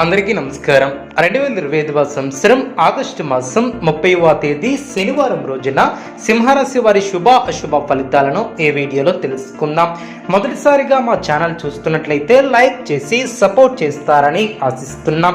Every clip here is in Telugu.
అందరికీ నమస్కారం. రెండు వేల ఇరవై ఐదవ సంవత్సరం ఆగస్టు మాసం ముప్పైవ తేదీ శనివారం రోజున సింహరాశి వారి శుభ అశుభ ఫలితాలను ఈ వీడియోలో తెలుసుకుందాం. మొదటిసారిగా మా ఛానల్ చూస్తున్నట్లయితే లైక్ చేసి సపోర్ట్ చేస్తారని ఆశిస్తున్నాం.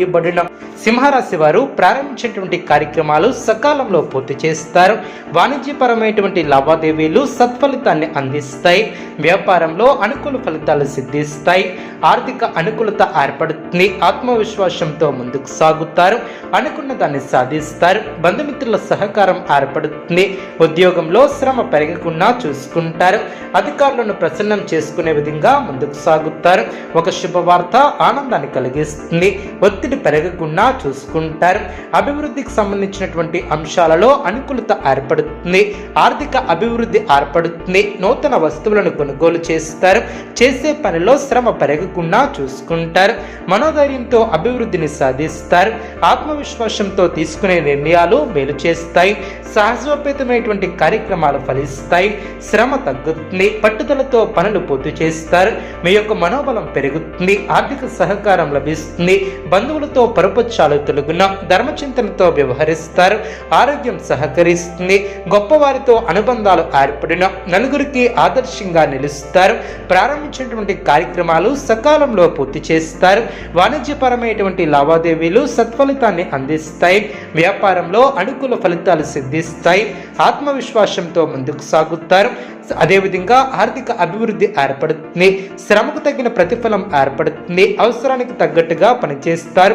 చేయబడిన సింహరాశి వారు ప్రారంభించినటువంటి కార్యక్రమాలు సకాలంలో పూర్తి చేస్తారు. వాణిజ్యపరమైనటువంటి లావాదేవీలు సత్ఫలితాన్ని అందిస్తాయి. వ్యాపారంలో అనుకూల ఫలితాలు సిద్ధిస్తాయి. ఆర్థిక అనుకూలత ఏర్పడుతుంది. ఆత్మవిశ్వాసంతో ముందుకు సాగుతారు. అనుకున్న దాన్ని సాధిస్తారు. బంధుమిత్రుల సహకారం ఏర్పడుతుంది. ఉద్యోగంలో శ్రమ పెరగకుండా చూసుకుంటారు. అధికారులను ప్రసన్నం చేసుకునే విధంగా ముందుకు సాగుతారు. ఒక శుభవార్త ఆనందాన్ని కలిగిస్తుంది. ఒత్తిడి పెరగకుండా చూసుకుంటారు. అభివృద్ధికి సంబంధించినటువంటి అంశాలలో అనుకూలత ఏర్పడుతుంది. ఆర్థిక అభివృద్ధి ఏర్పడుతుంది. నూతన వస్తువులను కొనుగోలు చేస్తారు. చేసే పనిలో శ్రమ పెరగకుండా చూసుకుంటారు. మనోధైర్యంతో అభివృద్ధిని సాధిస్తారు. ఆత్మవిశ్వాసంతో తీసుకునే నిర్ణయాలు మేలు చేస్తాయి. సహజోపేతమైనటువంటి కార్యక్రమాలు ఫలిస్తాయి. శ్రమ తగ్గుతుంది. పట్టుదలతో పనులు పూర్తి చేస్తారు. మీ యొక్క మనోబలం పెరుగుతుంది. ఆర్థిక సహకారం లభిస్తుంది. బంధువులతో పరపచ్చాలు తొలగున ధర్మచింతనతో వ్యవహరిస్తారు ఆరోగ్యం సహకరిస్తుంది. గొప్పవారితో అనుబంధాలు ఏర్పడిన నలుగురికి ఆదర్శంగా నిలుస్తారు. ప్రారంభించినటువంటి కార్యక్రమాలు సకాలంలో పూర్తి చేస్తారు. వాణిజ్యపరమైనటువంటి లావాదేవీలు సత్ఫలితాన్ని అందిస్తాయి. వ్యాపారంలో అనుకూల ఫలితాలు సిద్ధిస్తాయి. ఆత్మవిశ్వాసంతో ముందుకు సాగుతారు. అదేవిధంగా ఆర్థిక అభివృద్ధి ఏర్పడుతుంది. శ్రమకు తగిన ప్రతిఫలం ఏర్పడుతుంది. అవసరానికి తగ్గట్టుగా పనిచేస్తారు.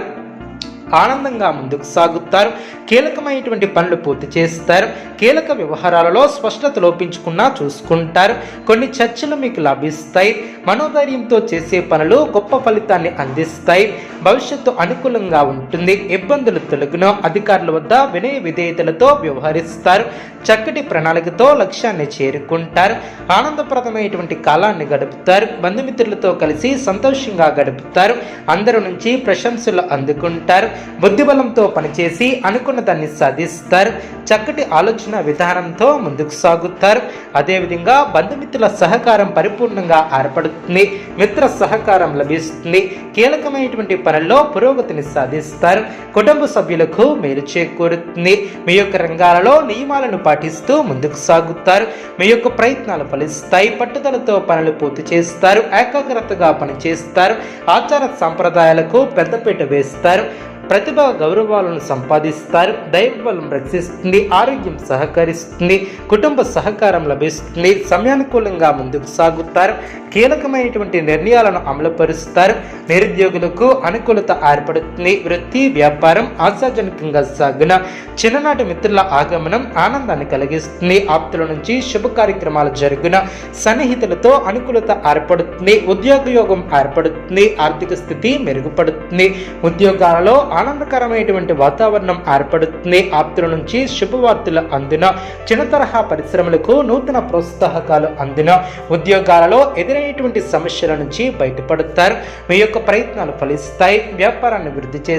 ఆనందంగా ముందుకు సాగుతారు. కీలకమైనటువంటి పనులు పూర్తి చేస్తారు. కీలక వ్యవహారాలలో స్పష్టత లోపించకుండా చూసుకుంటారు. కొన్ని చర్చలు మీకు లభిస్తాయి. మనోధైర్యంతో చేసే పనులు గొప్ప ఫలితాన్ని అందిస్తాయి. భవిష్యత్తు అనుకూలంగా ఉంటుంది. ఇబ్బందులు తొలగున అధికారుల వద్ద వినయ విధేయతలతో వ్యవహరిస్తారు. చక్కటి ప్రణాళికతో లక్ష్యాన్ని చేరుకుంటారు. ఆనందప్రదమైనటువంటి కాలాన్ని గడుపుతారు. బంధుమిత్రులతో కలిసి సంతోషంగా గడుపుతారు. అందరి నుంచి ప్రశంసలు అందుకుంటారు. బుద్ధిబలంతో పనిచేసి అనుకున్న దాన్ని సాధిస్తారు. చక్కటి ఆలోచన విధానంతో ముందుకు సాగుతారు. అదేవిధంగా బంధుమిత్రుల సహకారం పరిపూర్ణంగా ఏర్పడుతుంది. మిత్ర సహకారం లభిస్తుంది. కీలకమైనటువంటి పనుల్లో పురోగతిని సాధిస్తారు. కుటుంబ సభ్యులకు మేలు చేకూరుతుంది. మీ యొక్క రంగాలలో నియమాలను పాటిస్తూ ముందుకు సాగుతారు. మీ యొక్క ప్రయత్నాలు ఫలిస్తాయి. పట్టుదలతో పనులు పూర్తి చేస్తారు. ఏకాగ్రతగా పనిచేస్తారు. ఆచార సంప్రదాయాలకు పెద్దపీట వేస్తారు. ప్రతిభ గౌరవాలను సంపాదిస్తారు దైవబలం రక్షిస్తుంది ఆరోగ్యం సహకరిస్తుంది కుటుంబ సహకారం లభిస్తుంది సమయానుకూలంగా ముందుకు సాగుతారు కీలకమైనటువంటి నిర్ణయాలను అమలుపరుస్తారు నిరుద్యోగులకు అనుకూలత ఏర్పడుతుంది వృత్తి వ్యాపారం ఆశాజనకంగా సాగున చిన్ననాటి మిత్రుల ఆగమనం ఆనందాన్ని కలిగిస్తుంది ఆప్తుల నుంచి శుభ కార్యక్రమాలు జరుగున సన్నిహితులతో అనుకూలత ఏర్పడుతుంది ఉద్యోగ యోగం ఏర్పడుతుంది ఆర్థిక స్థితి మెరుగుపడుతుంది ఉద్యోగాలలో ఆనందకరమైనటువంటి వాతావరణం ఏర్పడుతుంది. ఆప్తుల నుంచి శుభవార్తలు అందిన చిన్న తరహా పరిశ్రమలకు నూతన ప్రోత్సాహకాలు అందిన ఉద్యోగాలలో ఎదురైనటువంటి సమస్యల నుంచి బయటపడతారు. మీ యొక్క ప్రయత్నాలు ఫలిస్తాయి. వ్యాపారాన్ని వృద్ధి చేస్తారు